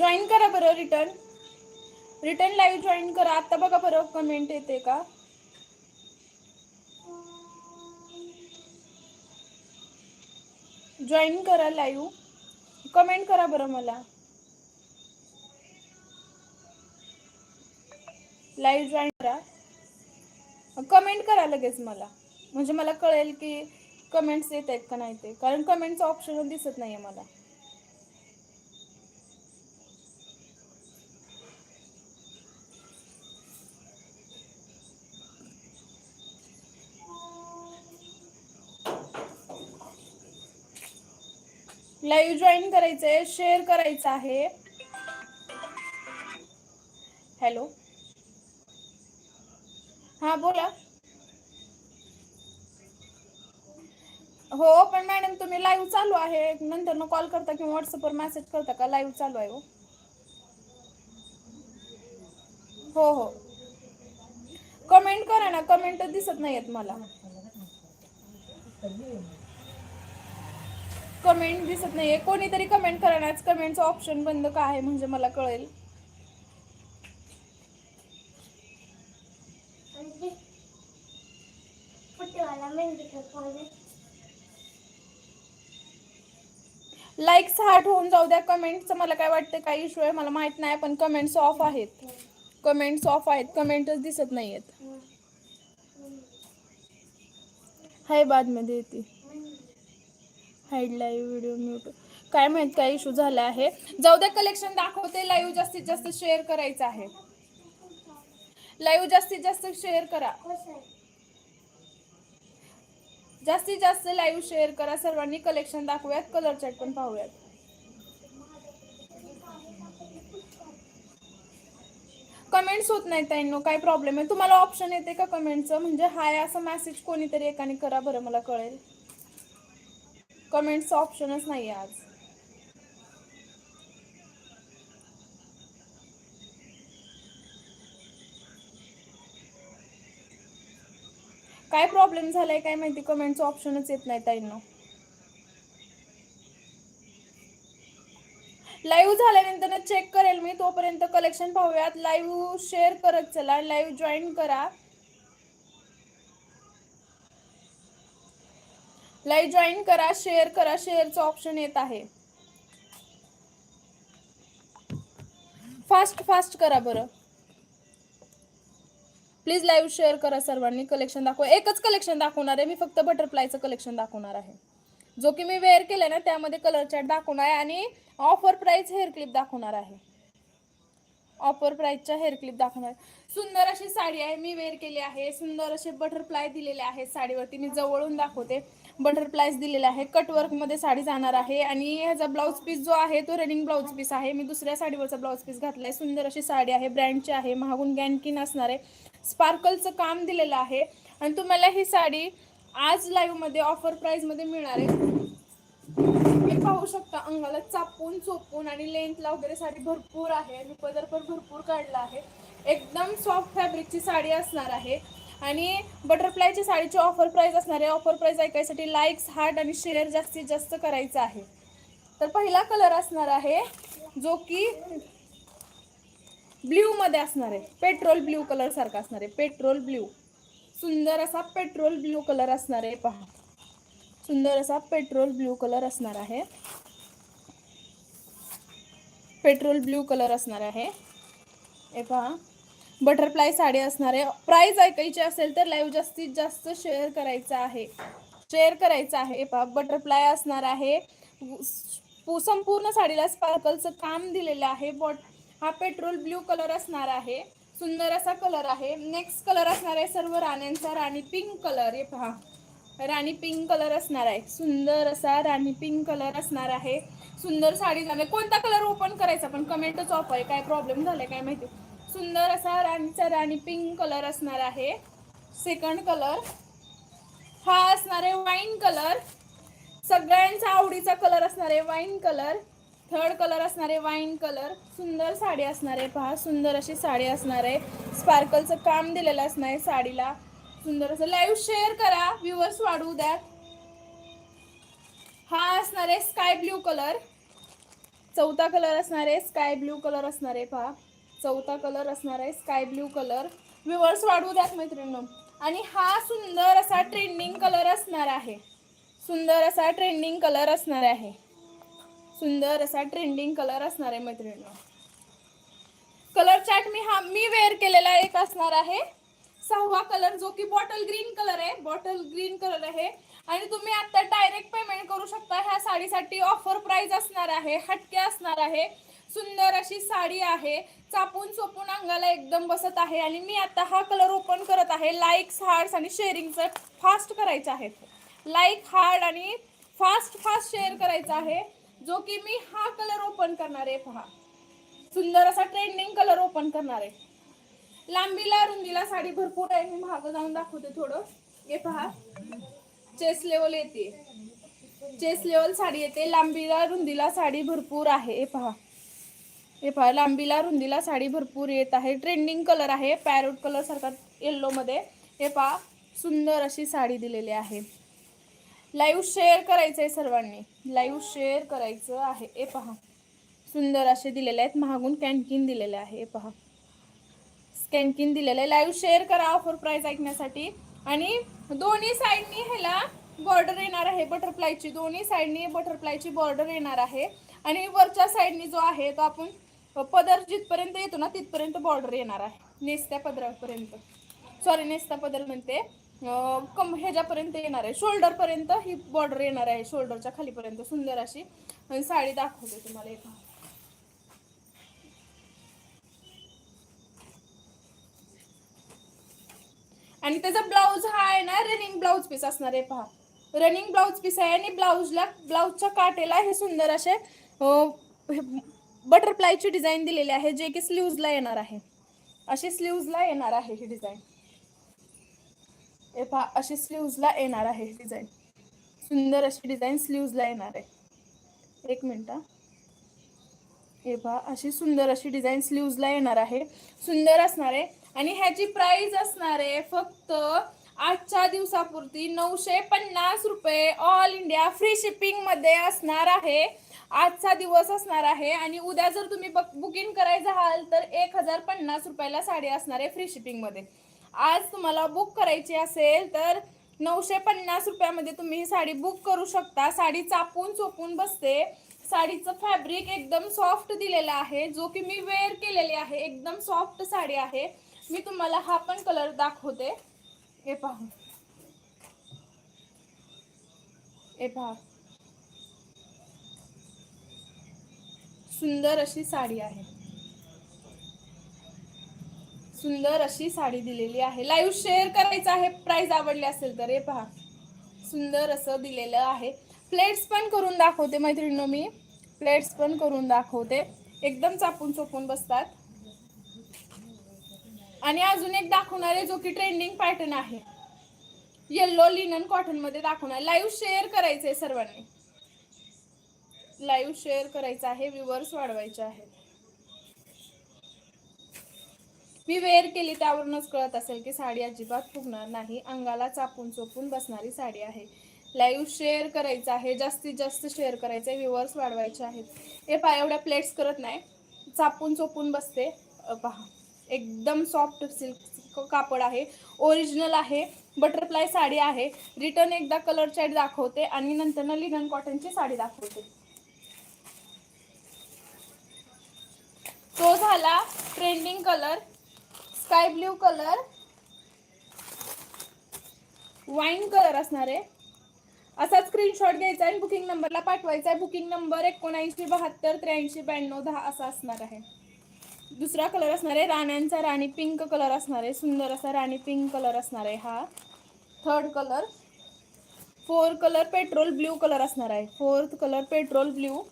Join करा बरं return return live join करा. आता बघा बरं कमेंट येते का? जॉईन करा लाईव्ह कमेंट करा बरं मला. लाईव्ह जॉईन करा. कमेंट करा लगेच मला. म्हणजे मला कळेल की कमेंट्स येत आहेत का नाही ते. कारण कमेंटचं ऑप्शन दिसत नाही आहे मला. लाईव्ह जॉईन करायचंय शेअर करायचं आहे. हॅलो हा बोला. हो पण मॅडम तुम्ही लाईव्ह चालू आहे. नंतर न कॉल करता किंवा व्हॉट्सअपवर मेसेज करता का? लाईव्ह चालू आहे हो. हो हो. कमेंट करा ना. कमेंट दिसत नाहीयेत मला. कमेंट दिसत नाहीये. कोणीतरी कमेंट करा ना कमेंटचं ऑप्शन बंद का आहे म्हणजे मला कळेल. लाईक्स हार्ट होऊन जाऊ द्या. कमेंटचं मला काय वाटतं काय इश्यू आहे मला माहीत नाही पण कमेंट्स ऑफ आहेत. कमेंट्स ऑफ आहेत. कमेंटच दिसत नाहीयेत. हाय बादमध्ये येते. हाईड लाईव्ह व्हिडिओ म्यूट काय माहीत काय इश्यू झाला आहे. जाऊ द्या कलेक्शन दाखवते. लाईव्ह जास्तीत जास्त शेअर करायचं आहे. लाईव्ह जास्तीत जास्त शेअर करा. जास्तीत जास्त लाईव्ह शेअर करा. सर्वांनी कलेक्शन दाखवूयात. कलर चॅट पण पाहूयात. कमेंट्स होत नाही ताईंनो. काय प्रॉब्लेम आहे? तुम्हाला ऑप्शन येते का कमेंटचं म्हणजे हाय असं मेसेज कोणीतरी एकाने करा. बरं मला कळेल. कमेंटचं ऑप्शनच नाही आज. काय प्रॉब्लेम झालाय काय माहिती? कमेंटचं ऑप्शनच येत नाही ताईंनो. लाईव्ह झाल्यानंतर चेक करेल मी तोपर्यंत कलेक्शन पाहूयात. लाईव्ह शेअर करत चला लाईव्ह जॉईन करा. लाईव्ह जॉईन करा शेअर करा शेअरचं ऑप्शन येत आहे. फास्ट फास्ट करा बरं. प्लीज लाईव्ह शेअर करा सर्वांनी. कलेक्शन दाखव. एकच कलेक्शन दाखवणार आहे. मी फक्त बटरफ्लायचं कलेक्शन दाखवणार आहे. जो की मी वेअर केलं ना त्यामध्ये कलर चार्ट दाखवणार आहे आणि ऑफर प्राईज हेअर क्लिप दाखवणार आहे. ऑफर प्राईजच्या हेअर क्लिप दाखवणार. सुंदर अशी साडी आहे. मी वेअर केली आहे. सुंदर असे बटरफ्लाय दिलेले आहेत साडीवरती. मी जवळून दाखवते. बटरफ्लायज दिलेला आहे. कटवर्कमध्ये साडी जाणार आहे आणि ह्याचा ब्लाऊज पीस जो आहे तो रनिंग ब्लाऊज पीस आहे. मी दुसऱ्या साडीवरचा ब्लाऊज पीस घातलाय. सुंदर अशी साडी आहे. ब्रँडची आहे. महागून गॅनकिन असणार आहे. स्पार्कलचं काम दिलेलं आहे. आणि तुम्हाला ही साडी आज लाईव्हमध्ये ऑफर प्राइसमध्ये मिळणार आहे. तुम्ही पाहू शकता अंगाला चापून चोपून आणि लेंथला वगैरे साडी भरपूर आहे. आणि पदर पण भरपूर काढला आहे. एकदम सॉफ्ट फॅब्रिकची साडी असणार आहे. आणि बटरफ्लायची साडीची ऑफर प्राईज असणार आहे. ऑफर प्राईज ऐकायसाठी लाईक्स हार्ट आणि शेअर जास्तीत जास्त करायचं आहे. तर पहिला कलर असणार आहे जो की ब्ल्यूमध्ये असणार आहे. पेट्रोल ब्ल्यू कलरसारखा असणार आहे. पेट्रोल ब्ल्यू सुंदर असा पेट्रोल ब्ल्यू कलर असणार आहे. पहा. सुंदर असा पेट्रोल ब्ल्यू कलर असणार आहे. पेट्रोल ब्ल्यू कलर असणार आहे. हे पहा. बटरफ्लाय साडी असणार आहे. प्राईज ऐकायची असेल तर लाईव्ह जास्तीत जास्त शेअर करायचं आहे. शेअर करायचं आहे. पहा बटरफ्लाय असणार आहे. संपूर्ण साडीला स्पार्कलचं काम दिलेलं आहे. बॉट हा पेट्रोल ब्ल्यू कलर असणार आहे. सुंदर असा कलर आहे. नेक्स्ट कलर असणार आहे सर्व राण्यांचा राणी पिंक कलर हे पहा राणी पिंक कलर असणार आहे. सुंदर असा राणी पिंक कलर असणार आहे. सुंदर साडी झाली. कोणता कलर ओपन करायचा? पण कमेंटच ऑफ आहे. काय प्रॉब्लेम झालाय काय माहिती? सुंदर असा राणीचा राणी पिंक कलर असणार आहे. सेकंड कलर हा असणार आहे वाईन कलर सगळ्यांचा आवडीचा कलर असणार आहे वाईन कलर थर्ड कलर असणार आहे वाईन कलर सुंदर साडी असणार आहे. पहा सुंदर अशी साडी असणार आहे. स्पार्कलचं काम दिलेलं असणार आहे साडीला. सुंदर असं लाईव्ह शेअर करा. व्ह्युअर्स वाढवू द्यात. हा असणार आहे स्काय ब्ल्यू कलर चौथा कलर असणार आहे स्काय ब्ल्यू कलर असणार आहे पहा. चौथा कलर असणार आहे स्काय ब्ल्यू कलर. व्ह्युअर्स वाढवू द्यात मैत्रिणी आणि हा सुंदर असा ट्रेंडिंग कलर असणार आहे. सुंदर असा ट्रेंडिंग कलर असणार आहे. सुंदर असा ट्रेंडिंग कलर असणार आहे मैत्रिणी कलर चार्ट मी हा मी वेअर केलेला एक असणार आहे. सहावा कलर जो की बॉटल ग्रीन कलर आहे. बॉटल ग्रीन कलर आहे. आणि तुम्ही आता डायरेक्ट पेमेंट करू शकता. ह्या साडीसाठी ऑफर प्राइस असणार आहे. हटके असणार आहे. सुंदर अशी साडी आहे. चापून चोपून अंगाला एकदम बसत आहे आणि मी आता हा कलर ओपन करत आहे. लाईक्स हार्ट्स आणि शेअरिंगचं फास्ट करायचं आहे. लाईक हार्ड आणि फास्ट फास्ट शेअर करायचा आहे. जो की मी हा कलर ओपन करणार आहे. पहा. सुंदर असा ट्रेंडिंग कलर ओपन करणार आहे. लांबीला रुंदीला साडी भरपूर आहे. मी महाग जाऊन दाखवते थोडं. हे पहा. चेस लेवल येते. चेस लेवल साडी येते. लांबीला रुंदीला साडी भरपूर आहे. हे पहा. हे पहा लांबीला रुंदीला साडी भरपूर येत आहे. ट्रेंडिंग कलर आहे. पॅरोट कलर सारखा येल्लोमध्ये हे पहा सुंदर अशी साडी दिलेली आहे. लाईव्ह शेअर करायचं आहे सर्वांनी. लाईव्ह शेअर करायचं आहे. हे पहा सुंदर असे दिलेले आहेत. महागून कॅन्टीन दिलेले आहे. हे पहा कॅन्टीन दिलेलं. आहे लाईव्ह शेअर करा ऑफर प्राईज ऐकण्यासाठी. आणि दोन्ही साईडनी ह्याला बॉर्डर येणार आहे बटरफ्लायची दोन्ही साईडनी बटरफ्लायची बॉर्डर येणार आहे. आणि वरच्या साईडनी जो आहे तो आपण पदर जिथपर्यंत येतो ना तिथपर्यंत बॉर्डर येणार आहे. नेसत्या पदरापर्यंत. सॉरी नेसता पदर म्हणते. कम ह्याच्यापर्यंत येणार आहे. शोल्डरपर्यंत ही बॉर्डर येणार आहे. शोल्डरच्या खालीपर्यंत. सुंदर अशी. साडी दाखवते तुम्हाला एक. आणि त्याचा ब्लाऊज हा आहे ना रनिंग ब्लाऊज पीस असणार आहे पहा. रनिंग ब्लाऊज पीस आहे आणि ब्लाऊजला ब्लाऊजच्या काटेला हे सुंदर असे बटरफ्लायची डिझाईन दिलेली आहे जे की स्लीव्जला येणार आहे. अशी स्लीव्जला येणार आहे ही डिझाईन. हे पहा अशी स्लीव्जला येणार आहे ही डिझाईन. सुंदर अशी डिझाईन स्लीव्जला येणार आहे. एक मिनिट हे. पहा अशी सुंदर अशी डिझाईन स्लीव्जला येणार आहे. सुंदर असणार आहे. आणि ह्याची प्राइस असणार आहे फक्त आजच्या दिवसापुरती नऊशे पन्नास रुपये. ऑल इंडिया फ्री शिपिंगमध्ये असणार आहे. आजचा दिवस असणार आहे आणि उद्या जर तुम्ही बुकिंग करायचं असाल तर एक हजार पन्नास रुपयाला साडी असणार आहे फ्री शिपिंगमध्ये आज तुम्हाला बुक करायची असेल तर नऊशे पन्नास रुपयामध्ये तुम्ही ही साडी बुक करू शकता. साडी चापून चोपून बसते. साडीचं फॅब्रिक एकदम सॉफ्ट दिलेला आहे. जो की मी वेअर केलेली आहे एकदम सॉफ्ट साडी आहे. मी तुम्हाला हा पण कलर दाखवते. हे पाहू हे पहा. सुंदर अशी साडी आहे. सुंदर अशी साडी दिलेली आहे. लाईव्ह शेअर करायचं आहे. प्राइस आवडली असेल तर हे पहा. सुंदर असं दिलेलं आहे. प्लेट्स पण करून दाखवते मैत्रिणीनो मी. प्लेट्स पण करून दाखवते. एकदम चापून चोपून बसतात. आणि अजून एक दाखवणार आहे जो की ट्रेंडिंग पॅटर्न आहे. येल्लो लिनन कॉटनमध्ये दाखवणार. लाईव्ह शेअर करायचं आहे सर्वांनी. लाईव्ह शेअर करायचं आहे व्ह्युअर्स वाढवायचे आहेत. मी वेअर केली त्यावरूनच कळत असेल की साडी अजिबात फुगणार नाही अंगाला चापून चोपून बसणारी साडी आहे. लाईव्ह शेअर करायचं आहे जास्तीत जास्त शेअर करायचं आहे व्ह्युअर्स वाढवायचे आहेत. हे पहा एवढ्या प्लेट्स करत नाही चापून चोपून बसते. पहा एकदम सॉफ्ट सिल्क कापड आहे ओरिजिनल आहे बटरफ्लाय साडी आहे. रिटर्न एकदा कलर चॅट दाखवते आणि नंतर ना लिनन कॉटनची साडी दाखवते. तो झाला trending colour sky blue colour wine colour असणार आहे. असा स्क्रीनशॉट घ्यायचा आणि बुकिंग नंबरला पाठवायचा आहे. बुकिंग नंबर एकोणऐंशी बहात्तर त्र्याऐंशी ब्याण्णव दहा असा असणार आहे. दुसरा कलर असणार आहे राण्यांचा राणी पिंक कलर असणार आहे. सुंदर असा राणी पिंक कलर असणार आहे हा. Third colour four colour petrol blue colour असणार आहे. फोर्थ कलर पेट्रोल ब्ल्यू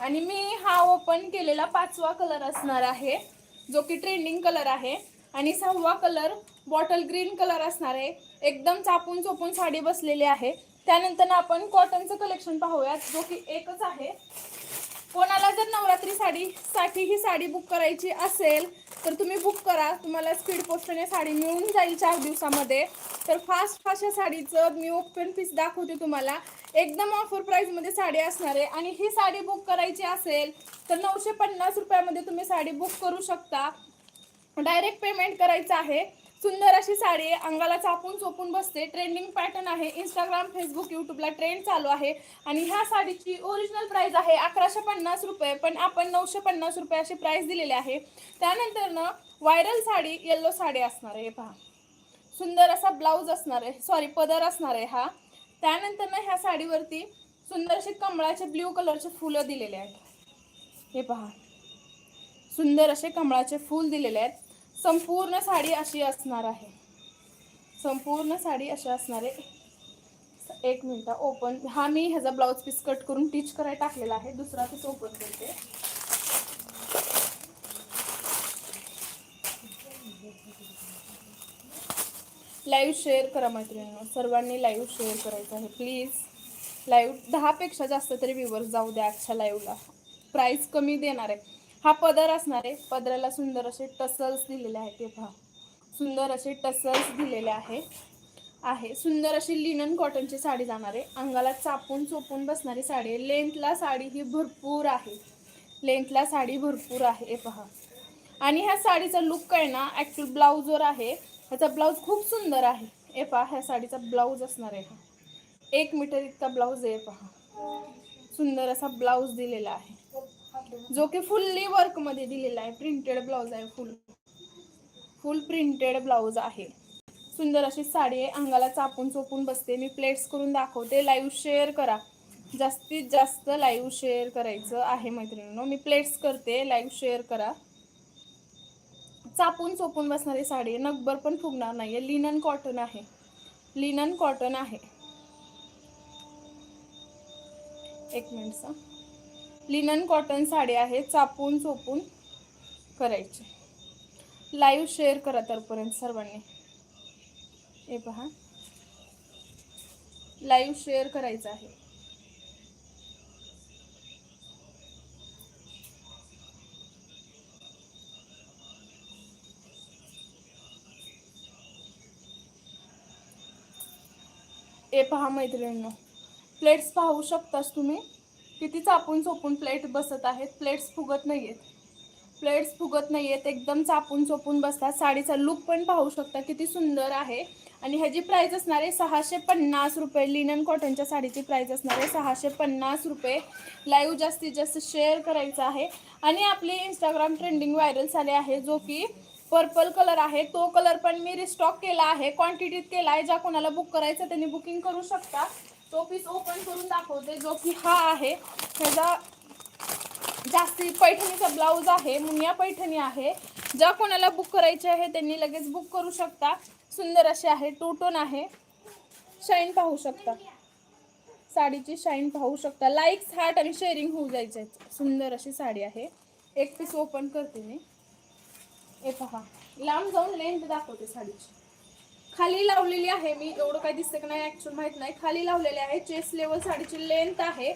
आणि मी हा ओपन केलेला पाचवा कलर असणार आहे जो की ट्रेंडिंग कलर आहे. आणि सहावा कलर बॉटल ग्रीन कलर असणार आहे. एकदम चापून चोपून साडी बसलेली आहे. त्यानंतर आपण कॉटनचं कलेक्शन पाहूयात जो की एकच आहे. कोणाला जर नवरात्री साडीसाठी ही साडी बुक करायची असेल तर तुम्ही बुक करा. तुम्हाला स्पीड पोस्टने साडी मिळून जाईल चार दिवसामध्ये. तर फास्ट फास्ट या साडीचं मी ओपन पीस दाखवते तुम्हाला. एकदम ऑफर प्राईजमध्ये साडी असणार आहे. आणि ही साडी बुक करायची असेल तर नऊशे पन्नास रुपयामध्ये तुम्ही साडी बुक करू शकता. डायरेक्ट पेमेंट करायचं आहे. सुंदर अशी साडी आहे. अंगाला चापून चोपून बसते. ट्रेंडिंग पॅटर्न आहे. इंस्टाग्राम फेसबुक यूट्यूबला ट्रेंड चालू आहे. आणि ह्या साडीची ओरिजिनल प्राईस आहे अकराशे पन्नास रुपये. पण आपण नऊशे पन्नास रुपये अशी प्राईस दिलेली आहे. त्यानंतर ना व्हायरल साडी येल्लो साडी असणार आहे. हे पहा. सुंदर असा ब्लाऊज असणार आहे. सॉरी पदर असणार आहे हा. त्यानंतर ना ह्या साडीवरती सुंदर असे कमळाचे ब्ल्यू कलरचे फुलं दिलेले आहेत. हे पहा. सुंदर असे कमळाचे फूल दिलेले आहेत. संपूर्ण साडी अशी असणार आहे. संपूर्ण साडी अशी असणार आहे. एक मिनटं ओपन हा मी ह्याचा ब्लाऊज पीस कट करून टीच करायला टाकलेला आहे. दुसरा पीस ओपन करते. लाईव्ह शेअर करा मैत्रिणींना. सर्वांनी लाईव्ह शेअर करायचं आहे. प्लीज लाईव्ह दहापेक्षा जास्त तरी व्ह्युअर्स जाऊ द्या आजच्या लाईव्हला प्राईस कमी देणार आहे. हा पदर असणार आहे. पदराला सुंदर असे टसल्स दिलेले आहेत ते पहा. सुंदर असे टसल्स दिलेले आहे. आहे. सुंदर अशी लिनन कॉटनची साडी जाणार आहे. अंगाला चापून चोपून बसणारी साडी आहे. लेंथला साडी ही भरपूर आहे. लेंथला साडी भरपूर आहे. पहा. आणि ह्या साडीचा लुक काय ना? ॲक्च्युअल ब्लाऊजवर आहे. ह्याचा ब्लाऊज खूप सुंदर आहे. ए पहा ह्या साडीचा ब्लाऊज असणार आहे हा. एक मीटर इतका ब्लाऊज आहे पहा. सुंदर असा ब्लाऊज दिलेला आहे. जो की फुल्ली वर्कमध्ये दिलेला आहे. प्रिंटेड ब्लाऊज आहे फुल फुल प्रिंटेड ब्लाऊज आहे. सुंदर अशी साडी आहे. अंगाला चापून चोपून बसते. मी प्लेट्स करून दाखवते. लाईव्ह शेअर करा. जास्तीत जास्त लाईव्ह शेअर करायचं आहे मैत्रिणींनो. मी प्लेट्स करते. लाईव्ह शेअर करा. चापून चोपून बसणारी साडी आहे. नगभर पण फुगणार नाही आहे लिनन कॉटन आहे. लिनन कॉटन आहे. एक मिनिटचा लिनन कॉटन साडी आहे चापून चोपून करायची. लाईव्ह शेअर करा तरपर्यंत सर्वांनी. हे पहा. लाईव्ह शेअर करायचं आहे. हे पहा मैत्रिणींनो. प्लेट्स पाहू शकतास तुम्ही? किती चापून चोपून प्लेट बसत आहेत? प्लेट्स फुगत नाही आहेत प्लेट्स फुगत नाही आहेत एकदम चापून चोपून बसतात. साडीचा लुक पण पाहू शकता. किती सुंदर आहे. आणि ह्याची प्राईस असणार आहे सहाशे पन्नास रुपये. लिनन कॉटनच्या साडीची प्राईस असणार आहे सहाशे पन्नास रुपये. लाईव्ह जास्तीत जास्त शेअर करायचं आहे. आणि आपली इंस्टाग्राम ट्रेंडिंग व्हायरल झाले आहे. जो की पर्पल कलर आहे. तो कलर पण मी रिस्टॉक केला आहे. क्वांटिटीत केला आहे. ज्या कोणाला बुक करायचं त्यांनी बुकिंग करू शकता. तो पीस ओपन करून दाखवते. जो की हा आहे. ह्याचा जास्ती पैठणीचा ब्लाऊज आहे मुनिया पैठणी आहे. ज्या कोणाला बुक करायचे आहे त्यांनी लगेच बुक करू शकता. सुंदर असे आहे टू टोन आहे. शाईन पाहू शकता. साडीची शाईन पाहू शकता. लाईक्स हार्ट आणि शेअरिंग होऊ जायचे सुंदर अशी साडी आहे. एक पीस ओपन करते मी. ए पहा. लांब जाऊन लेंथ दाखवते साडीची. खाली लावलेली आहे मी एवढं काही दिसतं की नाही ऍक्च्युअल माहीत नाही. खाली लावलेली आहे चेस्ट लेवल साडीची लेंथ आहे.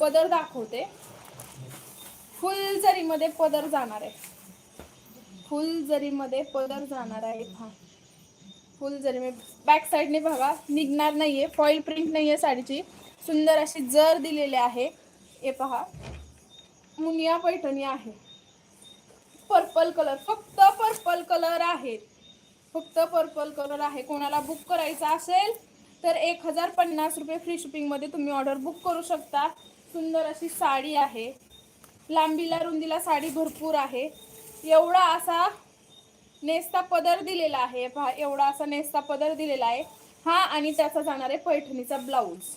पदर दाखवते. फुल जरीमध्ये पदर जाणार आहे. फुल जरीमध्ये पदर जाणार आहे हा फुल जरी बॅक साईडने बघा निघणार नाही आहे फॉईल प्रिंट नाही आहे साडीची. सुंदर अशी जर दिलेली आहे. हे पहा. मुनिया पैठणी आहे. पर्पल कलर फक्त पर्पल कलर आहेत. फक्त पर्पल कलर आहे. कोणाला बुक करायचा असेल तर एक हजार पन्नास रुपये फ्री शिपिंगमध्ये तुम्ही ऑर्डर बुक करू शकता. सुंदर अशी साडी आहे. लांबीला रुंदीला साडी भरपूर आहे. एवढा असा नेस्ता पदर दिलेला आहे. पहा एवढा असा नेस्ता पदर दिलेला आहे. हा आणि त्याचा जाणार आहे पैठणीचा ब्लाऊज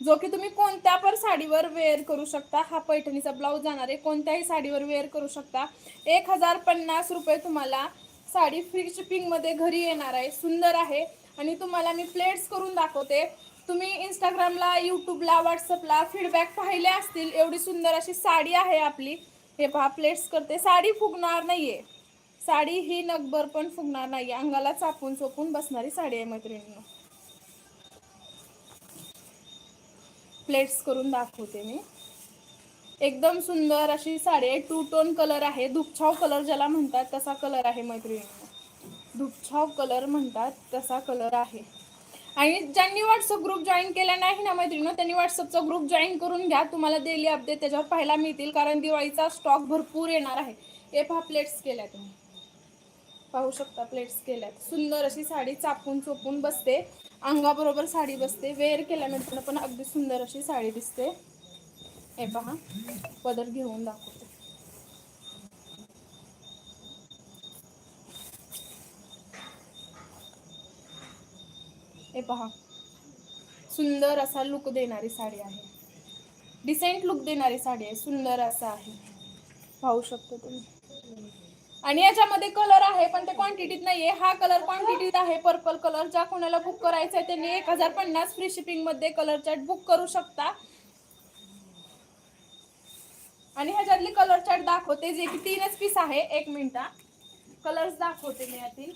जो की तुम्ही कोणत्या पण साडीवर वेअर करू शकता हा पैठणीचा ब्लाऊज जाणार आहे. कोणत्याही साडीवर वेअर करू शकता. एक हजार पन्नास रुपये तुम्हाला साडी फ्री शिपिंगमध्ये घरी येणार आहे. सुंदर आहे. आणि तुम्हाला मी प्लेट्स करून दाखवते. तुम्ही इंस्टाग्रामला यूट्यूबला व्हॉट्सअपला फीडबॅक पाहिले असतील एवढी सुंदर अशी साडी आहे आपली. हे पहा प्लेट्स करते. साडी फुगणार नाहीये. साडी ही नगभर पण फुगणार नाही अंगाला चापून चोपून बसणारी साडी आहे मैत्रिणींनो. प्लेट्स करून दाखवते मी. एकदम सुंदर अशी साडी आहे टू टोन कलर आहे. धुपछाव कलर ज्याला म्हणतात तसा कलर आहे मैत्रिणी धुपछाव कलर म्हणतात तसा कलर आहे. आणि ज्यांनी व्हॉट्सअप ग्रुप जॉईन केला नाही ना मैत्रिणी त्यांनी व्हॉट्सअपचा ग्रुप जॉईन करून घ्या. तुम्हाला डेली अपडेट त्याच्यावर पाहायला मिळतील कारण दिवाळीचा स्टॉक भरपूर येणार आहे. हे पहा प्लेट्स केल्या तुम्ही. पाहू शकता प्लेट्स केल्यात सुंदर अशी साडी चापून चोपून बसते. अंगाबरोबर साडी बसते. वेअर केल्यानंतर पण अगदी सुंदर अशी साडी दिसते. हे पहा पदर घेऊन दाखवते. हे पहा सुंदर असा लुक देणारी साडी आहे. डिसेंट लुक देणारी साडी आहे सुंदर असा आहे. पाहू शकतो तुम्ही. आणि याच्यामध्ये कलर आहे पण ते क्वांटिटीत नाहीये. हा कलर क्वांटिटीत आहे पर्पल कलर ज्या कोणाला बुक करायचा आहे त्यांनी एक हजार पन्नास फ्री शिपिंगमध्ये कलर चार्ट बुक करू शकता. आणि ह्याच्यातली कलर चार्ट दाखवते जे की तीनच पीस आहे एक मिनिटा कलर्स दाखवते मी यातील.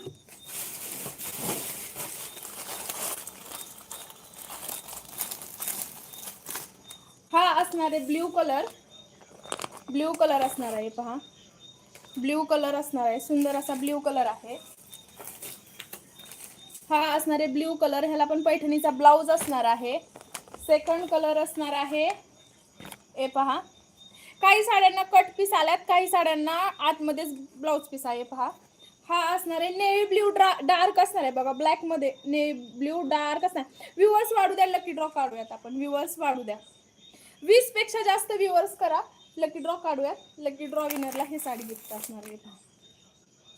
हा असणार आहे ब्ल्यू कलर ब्ल्यू कलर असणार आहे पहा. ब्ल्यू कलर असणार आहे सुंदर असा ब्ल्यू कलर आहे. हा असणार आहे ब्ल्यू कलर ह्याला पण पैठणीचा ब्लाऊज असणार आहे. सेकंड कलर असणार आहे. हे पहा. काही साड्यांना कट पीस आल्यात काही साड्यांना आतमध्येच ब्लाऊज पीस आहे पहा. हा असणार आहे नेव्ही ब्ल्यू ड्रा डार्क असणार आहे बघा ब्लॅकमध्ये नेव्ही ब्ल्यू डार्क असणार. व्ह्युअर्स वाढू द्या लकी ड्रॉ काढूयात आपण. व्ह्युअर्स वाढू द्या. वीसपेक्षा जास्त व्ह्युअर्स करा लकी ड्रॉ काढूयात. लकी ड्रॉ विनरला ही साडी गिफ्ट असणार आहे पहा.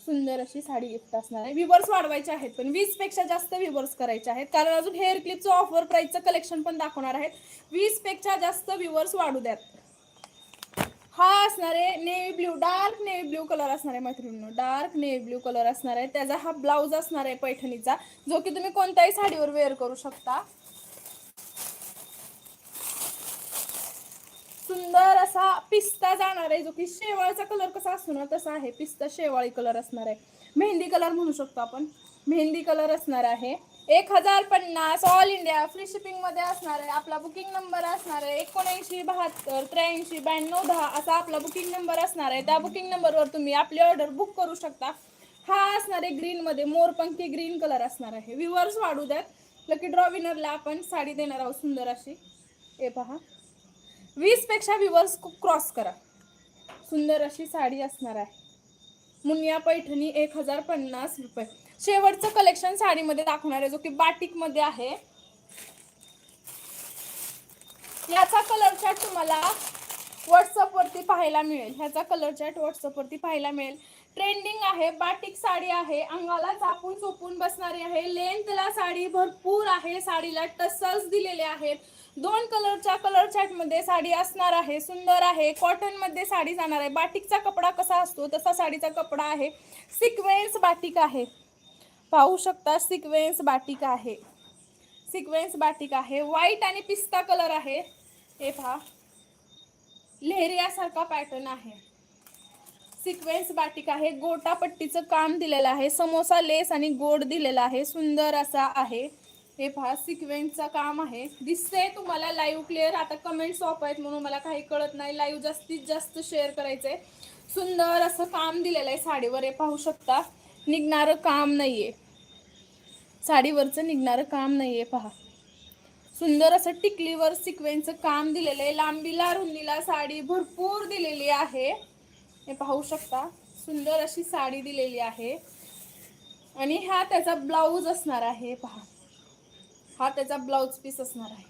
सुंदर अशी साडी गिफ्ट असणार आहे. व्ह्युअर्स वाढवायचे आहेत पण वीसपेक्षा जास्त व्ह्युअर्स करायचे आहेत. कारण अजून हेअर क्लिपचं ऑफर प्राईजचं कलेक्शन पण दाखवणार आहेत. वीसपेक्षा जास्त व्ह्युअर्स वाढू द्यात. हा असणार आहे navy blue dark navy blue colour असणार आहे मैत्रिणींनो. डार्क नेव्ही ब्ल्यू कलर असणार आहे. त्याचा हा ब्लाऊज असणार आहे पैठणीचा जो की तुम्ही कोणत्याही साडीवर वेअर करू शकता. सुंदर असा पिस्ता जाणार आहे जो की शेवाळचा कलर कसा असतो ना तसा आहे. पिस्ता शेवाळी कलर असणार आहे. मेहंदी कलर म्हणू शकतो आपण. मेहंदी कलर असणार आहे. एक हजार पन्नास ऑल इंडिया फ्री शिपिंगमध्ये असणार आहे आपला बुकिंग नंबर असणार आहे एकोणऐंशी बहात्तर त्र्याऐंशी ब्याण्णव दहा असा आपला बुकिंग नंबर असणार आहे. त्या बुकिंग नंबरवर तुम्ही आपली ऑर्डर बुक करू शकता. हा असणार आहे ग्रीन मध्ये मोरपंखी ग्रीन कलर असणार आहे. व्ह्युअर्स वाढू द्यात. लकी ड्रॉ विनरला आपण साडी देणार आहोत सुंदर अशी. हे पहा. वीसपेक्षा व्ह्युअर्स क्रॉस करा. सुंदर अशी साडी असणार आहे. मुनिया पैठणी एक हजार पन्नास रुपये. शेवटचं कलेक्शन साडीमध्ये दाखवणार आहे जो की बाटिकमध्ये आहे. याचा कलर चार्ट तुम्हाला व्हॉट्सअपवरती पाहायला मिळेल. ह्याचा कलर चार्ट व्हॉट्सअपवरती पाहायला मिळेल. ट्रेंडिंग आहे बाटिक साडी आहे अंगाला चापून चोपून बसणारी आहे लेंथला साडी भरपूर आहे साडीला टसल्स दिलेले आहेत. दोन कलरच्या कलर चॅटमध्ये साडी असणार आहे सुंदर आहे. कॉटनमध्ये साडी जाणार आहे. बाटिकचा कपडा कसा असतो तसा साडीचा कपडा आहे. सिक्वेन्स बाटिक आहे. पाहू शकता सिक्वेन्स बाटिक आहे. सिक्वेन्स बाटिक आहे. व्हाईट आणि पिस्ता कलर आहे. हे पहा. लेहरियासारखा पॅटर्न आहे. सिक्वेन्स बाटिक आहे. गोटापट्टीचं काम दिलेलं आहे. समोसा लेस आणि गोड दिलेला आहे. सुंदर असा आहे. हे पहा. सिक्वेन्सचं काम आहे. दिसते तुम्हाला लाईव्ह क्लिअर आता कमेंट्स ऑफ आहेत म्हणून मला काही कळत नाही. लाईव्ह जास्तीत जास्त शेअर करायचंय. सुंदर असं काम दिलेलं आहे साडीवर. हे पाहू शकता. निघणारं काम नाही आहे साडीवरचं निघणारं काम नाही आहे पहा. सुंदर असं टिकलीवर सिक्वेन्सचं काम दिलेलं आहे. लांबीला रुंदीला साडी भरपूर दिलेली आहे. हे पाहू शकता सुंदर अशी साडी दिलेली आहे. आणि हा त्याचा ब्लाऊज असणार आहे पहा. हा त्याचा ब्लाऊज पीस असणार आहे.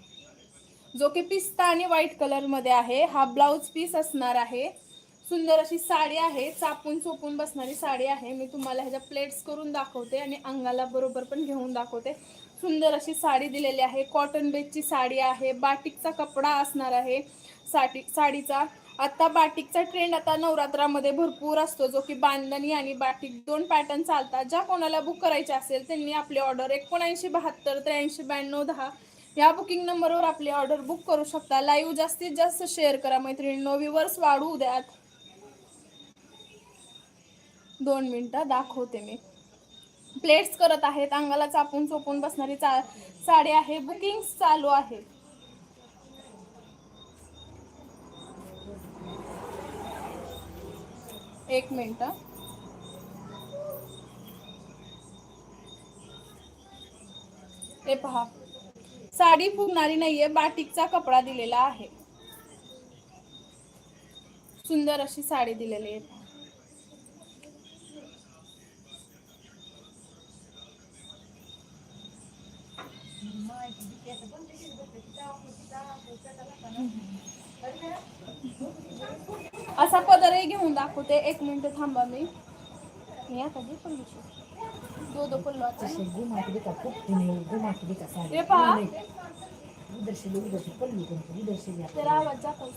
जो की पिस्ता आणि व्हाईट कलरमध्ये आहे हा ब्लाऊज पीस असणार आहे. सुंदर अशी साडी आहे चापून चोपून बसणारी साडी आहे. मी तुम्हाला ह्याच्या प्लेट्स करून दाखवते आणि अंगाला बरोबर पण घेऊन दाखवते. सुंदर अशी साडी दिलेली आहे कॉटन बेसची साडी आहे बाटिकचा कपडा असणार आहे. साडी साडीचा. आता बाटिकचा ट्रेंड आता नवरात्रामध्ये भरपूर असतो जो की बांधणी आणि बाटिक दोन पॅटर्न चालतात. ज्या कोणाला बुक करायचे असेल त्यांनी आपली ऑर्डर एकोणऐंशी बहात्तर त्र्याऐंशी ब्याण्णव दहा या बुकिंग नंबरवर आपली ऑर्डर बुक करू शकता. लाईव्ह जास्तीत जास्त शेअर करा मैत्रिणींनो. व्हिवर्स वाढवू द्यात. दोन मिनटं दाखवते मी. प्लेट्स करत आहेत. अंगाला चापून चोपून बसणारी चा साडी आहे. बुकिंग चालू आहे. एक मिनटं. हे पहा. साडी फुगणारी नाहीये. बाटिकचा कपडा दिलेला आहे. सुंदर अशी साडी दिलेली आहे पहा. असा पदरही घेऊन दाखवते एक मिनिट थांबा मी. हे आता. दो दो पल्लू आता का का हे पहा. उदर्शली उदर्शी पडली कोणती उदर्शली जरा आवाज जातोच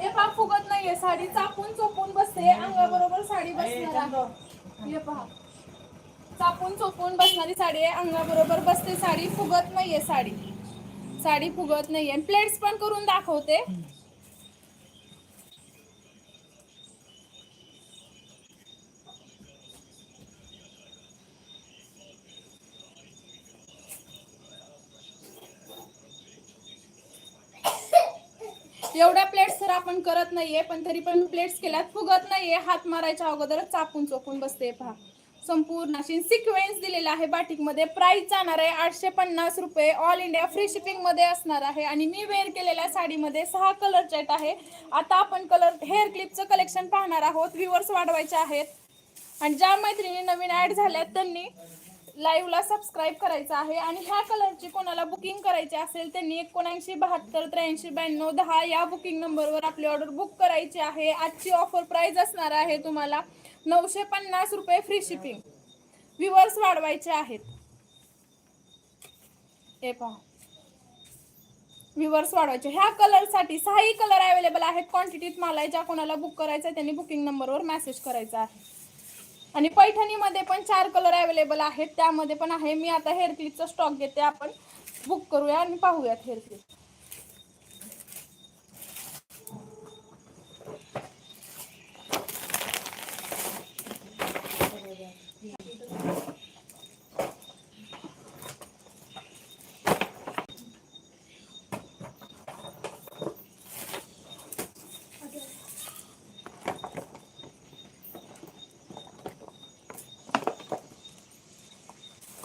हे पहा फुगत नाहीये साडी. चापून चोपून बसते. अंगाबरोबर साडी बसणार आहे. हे पहा. चापून चोपून बसणारी साडी आहे. अंगाबरोबर बसते साडी. फुगत नाहीये साडी. साडी फुगत नाहीये. प्लेट्स पण करून दाखवते. आपण करत नाहीये पण तरी पण प्लेट्स केल्यात फुगत नाहीये हात मारायच्या अगोदरच चापून चोपून बसते. पहा संपूर्ण अशी सिक्वेन्स दिलेला आहे बाटिकमध्ये प्राइस जाणार आहे आठशे पन्नास रुपये. ऑल इंडिया फ्री शिपिंगमध्ये असणार आहे. आणि मी वेअर केलेल्या साडीमध्ये सहा कलर चेट आहे. आता आपण कलर हेअर क्लिपचं कलेक्शन पाहणार आहोत. व्ह्युअर्स वाढवायचे आहेत. आणि ज्या मैत्रिणी नवीन ऍड झाल्यात त्यांनी लाईव्हला सबस्क्राईब करायचं आहे. आणि ह्या कलरची कोणाला बुकिंग करायची असेल त्यांनी एकोणऐंशी बहात्तर त्र्याऐंशी ब्याण्णव दहा या बुकिंग नंबरवर आपली ऑर्डर बुक करायची आहे. आजची ऑफर प्राईज असणार आहे तुम्हाला नऊशे पन्नास रुपये फ्री शिपिंग व्ह्युअर्स वाढवायचे आहेत. हे पहा. व्ह्युअर्स वाढवायचे. ह्या कलरसाठी सहाही कलर अवेलेबल आहेत. क्वांटिटीत मला आहे ज्या कोणाला बुक करायचं आहे त्यांनी बुकिंग नंबरवर मेसेज करायचा आहे. आणि पैठणीमध्ये पण चार कलर अवेलेबल आहेत. त्यामध्ये पण आहे. मी आता हेअर क्लिपचा स्टॉक घेते. आपण बुक करूया आणि पाहूयात हेअर क्लिप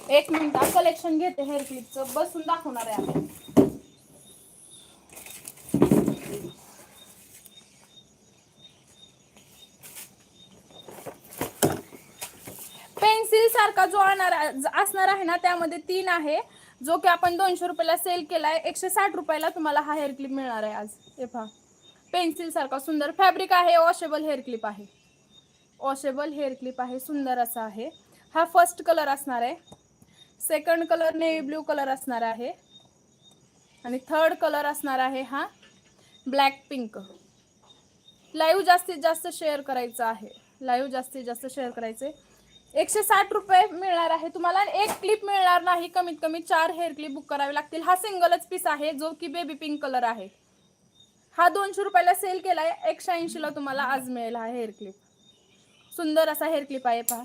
एक मिनिट कलेक्शन घेते हेअर क्लिपचं बसून दाखवणार आहे आपण. पेन्सिल सारखा जो आणणार असणार आहे ना त्यामध्ये तीन आहे. जो की आपण दोनशे रुपयाला सेल केलाय. एकशे साठ रुपयाला तुम्हाला हा हेअर क्लिप मिळणार आहे आज. हे पहा. पेन्सिल सारखा सुंदर. फॅब्रिक आहे वॉशेबल हेअर क्लिप आहे. वॉशेबल हेअर क्लिप आहे सुंदर असा आहे. हा फर्स्ट कलर असणार आहे. Second colour navy blue colour असणार आहे. आणि थर्ड कलर असणार आहे हा ब्लॅक पिंक लाईव्ह जास्तीत जास्त शेअर करायचं आहे. लाईव्ह जास्तीत जास्त शेअर करायचे. एकशे साठ रुपये मिळणार आहे तुम्हाला एक क्लिप मिळणार नाही. कमीत कमी चार हेअर क्लिप बुक करावे लागतील. हा सिंगलच पीस आहे जो की बेबी पिंक कलर आहे. हा दोनशे रुपयाला सेल केला आहे एकशे ऐंशीला तुम्हाला आज मिळेल हा हेअर क्लिप सुंदर असा हेअर क्लिप आहे पहा.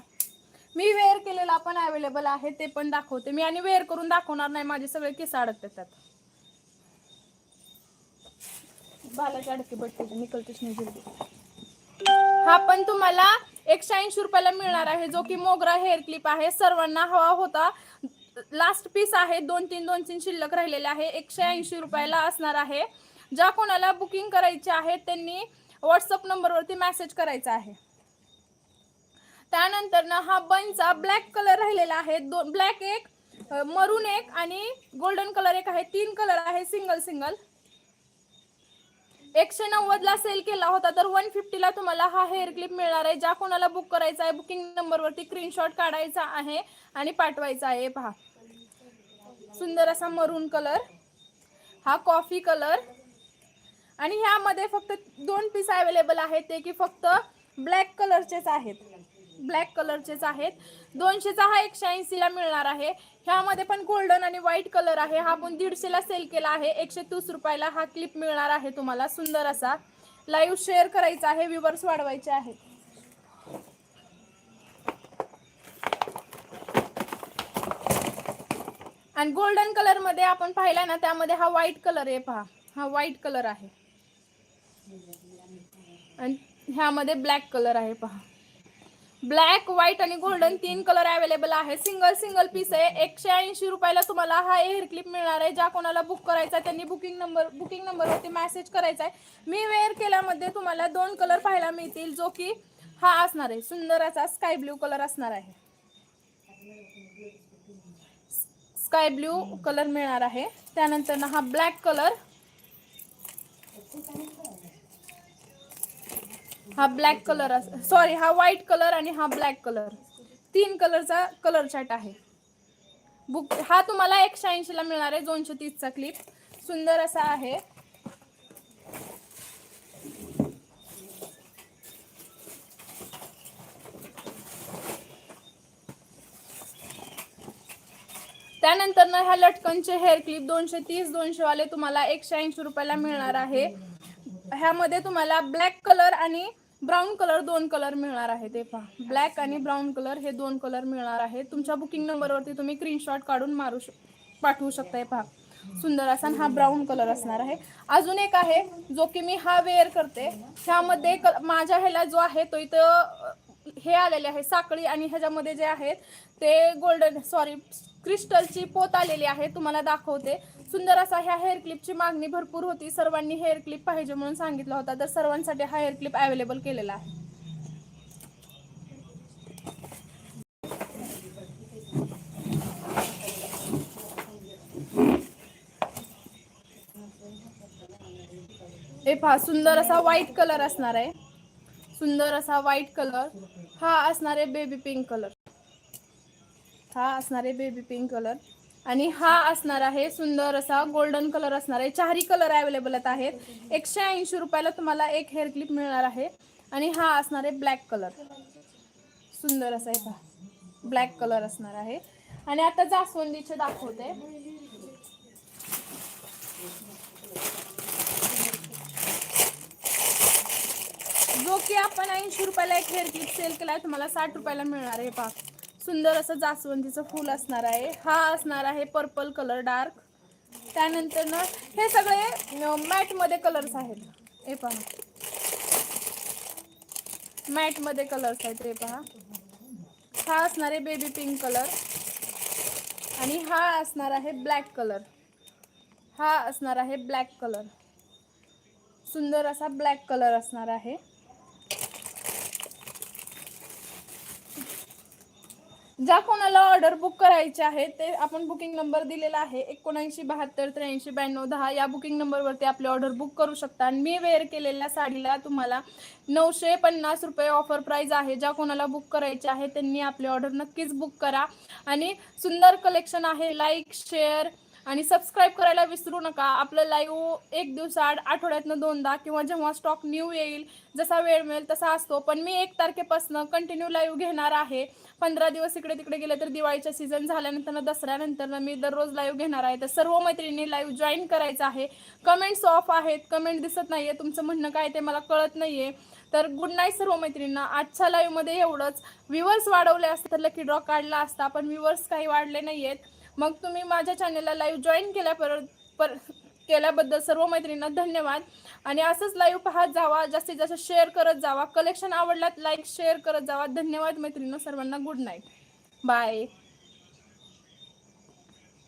मी वेअर केलेला पण अवेलेबल आहे ते पण दाखवते. मी आणि वेअर करून दाखवणार नाही माझे सगळे केस अडकतात त्यात. बालाची अडके बटते निकलतेच नाही जल्दी हा पण तुम्हाला एकशे ऐंशी रुपयाला मिळणार आहे जो की मोगरा हेअर क्लिप आहे. सर्वांना हवा होता. लास्ट पीस आहे दोन तीन दोन तीन शिल्लक राहिलेले आहे. एकशे ऐंशी रुपयाला असणार आहे. ज्या कोणाला बुकिंग करायची आहे त्यांनी व्हॉट्सअप नंबरवरती मेसेज करायचा आहे. त्यानंतर ना हा बनचा ब्लॅक कलर राहिलेला आहे. दोन ब्लॅक एक मरून एक आणि गोल्डन कलर एक आहे. तीन कलर आहे सिंगल सिंगल एकशे नव्वद ला सेल केला होता तर वन फिफ्टीला तुम्हाला हा हेअर क्लिप मिळणार आहे. ज्या कोणाला बुक करायचा आहे बुकिंग नंबरवरती स्क्रीनशॉट काढायचा आहे आणि पाठवायचा आहे. पहा. सुंदर असा मरून कलर हा कॉफी कलर आणि ह्यामध्ये फक्त दोन पीस अवेलेबल आहेत. ते की फक्त ब्लॅक कलरचेच आहेत. ब्लॅक कलरचेच आहेत. दोनशेचा हा एकशे ऐंशीला मिळणार आहे. ह्यामध्ये पण गोल्डन आणि व्हाईट कलर आहे. हा आपण दीडशेला सेल केला आहे. एकशे तीस रुपयाला हा क्लिप मिळणार आहे तुम्हाला. सुंदर असा. लाईव्ह शेअर करायचा आहे. व्ह्युअर्स वाढवायचे आहेत. आणि गोल्डन कलरमध्ये आपण पाहिला ना त्यामध्ये हा व्हाईट कलर आहे पहा. हा व्हाईट कलर आहे. आणि ह्यामध्ये ब्लॅक कलर आहे पहा. ब्लॅक व्हाईट आणि गोल्डन तीन कलर अवेलेबल आहे. सिंगल सिंगल पीस आहे. एकशे ऐंशी रुपयाला तुम्हाला हा हेअर क्लिप मिळणार आहे. ज्या कोणाला बुक करायचा आहे त्यांनी बुकिंग नंबर बुकिंग नंबरवरती मेसेज करायचा आहे. मी वेअर केल्यामध्ये तुम्हाला दोन कलर पाहायला मिळतील जो की हा असणार आहे. सुंदर असा स्काय ब्ल्यू कलर असणार आहे. स्काय ब्ल्यू कलर मिळणार आहे. त्यानंतर ना हा ब्लॅक कलर हा ब्लॅक कलर सॉरी हा व्हाईट कलर आणि हा ब्लॅक कलर तीन कलरचा कलर चार्ट आहे. बुक हा तुम्हाला एकशे ऐंशीला मिळणार आहे दोनशे तीसचा क्लिप सुंदर असा आहे. त्यानंतर ना ह्या लटकनचे हेअर क्लिप दोनशे तीस दोनशे वाले तुम्हाला एकशे ऐंशी रुपयाला मिळणार आहे. ह्यामध्ये तुम्हाला ब्लॅक कलर आणि ब्राऊन कलर दोन कलर मिळणार आहे ते पहा. ब्लॅक आणि ब्राऊन कलर हे दोन कलर मिळणार आहे. तुमच्या बुकिंग नंबरवरती तुम्ही स्क्रीनशॉट काढून मारू शक पाठवू शकताय पहा. सुंदर असा हा ब्राऊन कलर असणार आहे. अजून एक आहे जो की मी हा वेअर करते. ह्यामध्ये माझ्या ह्याला जो आहे तो इथं हे आलेले आहे साखळी आणि ह्याच्यामध्ये जे आहेत ते गोल्डन सॉरी क्रिस्टलची पोत आलेली आहे तुम्हाला दाखवते. सुंदर असा ह्या हेअर क्लिपची मागणी भरपूर होती. सर्वांनी हेअर क्लिप पाहिजे म्हणून सांगितला होता. तर सर्वांसाठी हा हेअर क्लिप अवेलेबल केलेला आहे. हे पहा सुंदर असा व्हाईट कलर असणार आहे. सुंदर असा व्हाईट कलर हा असणार आहे बेबी पिंक कलर हा असणार आहे बेबी पिंक कलर आणि हा असणार आहे सुंदर असा गोल्डन कलर असणार आहे. चारही कलर अवेलेबल आहेत. एकशे ऐंशी रुपयाला तुम्हाला एक हेअर क्लिप मिळणार आहे. आणि हा असणार आहे ब्लॅक कलर सुंदर असा आहे पहा ब्लॅक कलर असणार आहे. आणि आता जास्वंदीचे दाखवते. जो की आपण ऐंशी रुपयाला एक हेअर क्लिप सेल केला आहे तुम्हाला साठ रुपयाला मिळणार आहे. पहा. सुंदर असं जास्वंदीचं फूल असणार आहे. हा असणार आहे पर्पल कलर डार्क त्यानंतर ना हे सगळे मॅटमध्ये कलर्स आहेत. हे पहा. मॅटमध्ये कलर्स आहेत हे पहा. हा असणार आहे बेबी पिंक कलर आणि हा असणार आहे ब्लॅक कलर हा असणार आहे ब्लॅक कलर सुंदर असा ब्लॅक कलर असणार आहे. ज्या कोणाला ऑर्डर बुक करायची आहे ते आपण बुकिंग नंबर दिलेला आहे. एकोणऐंशी बहात्तर त्र्याऐंशी ब्याण्णव दहा या बुकिंग नंबरवरती आपली ऑर्डर बुक करू शकता. आणि मी वेअर केलेल्या साडीला तुम्हाला नऊशे पन्नास रुपये ऑफर प्राईज आहे. ज्या कोणाला बुक करायची आहे त्यांनी आपली ऑर्डर नक्कीच बुक करा. आणि सुंदर कलेक्शन आहे. लाईक शेअर आणि सबस्क्राईब करायला विसरू नका. आपलं लाईव्ह एक दिवसाआड आठवड्यातनं दोनदा किंवा जेव्हा स्टॉक न्यू येईल जसा वेळ मिळेल तसा असतो. पण मी एक तारखेपासून कंटिन्यू लाईव्ह घेणार आहे. पंधरा दिवस इकडे तिकडे गेले तर दिवाळीच्या सीझन झाल्यानंतर दसऱ्यानंतर मी दररोज लाईव्ह घेणार आहे. तर सर्व मैत्रिणी लाईव्ह जॉईन करायचं आहे. कमेंट्स ऑफ आहेत. कमेंट दिसत नाही आहे तुमचं म्हणणं काय ते मला कळत नाही आहे तर गुड नाईट सर्व मैत्रिणींना. आजच्या लाईव्हमध्ये एवढंच. व्ह्युअर्स वाढवले असते तर लकी ड्रॉ काढला असता पण व्ह्युअर्स काही वाढले नाही आहेत मग तुम्ही माझ्या चॅनलला लाईव्ह जॉईन केल्या पर पर केल्याबद्दल सर्व मैत्रिणींना धन्यवाद. आणि असंच लाईव्ह पाहत जावा जास्तीत जास्त शेअर करत जावा. कलेक्शन आवडलात लाईक शेअर करत जावा. धन्यवाद मैत्रिणींना सर्वांना गुड नाईट बाय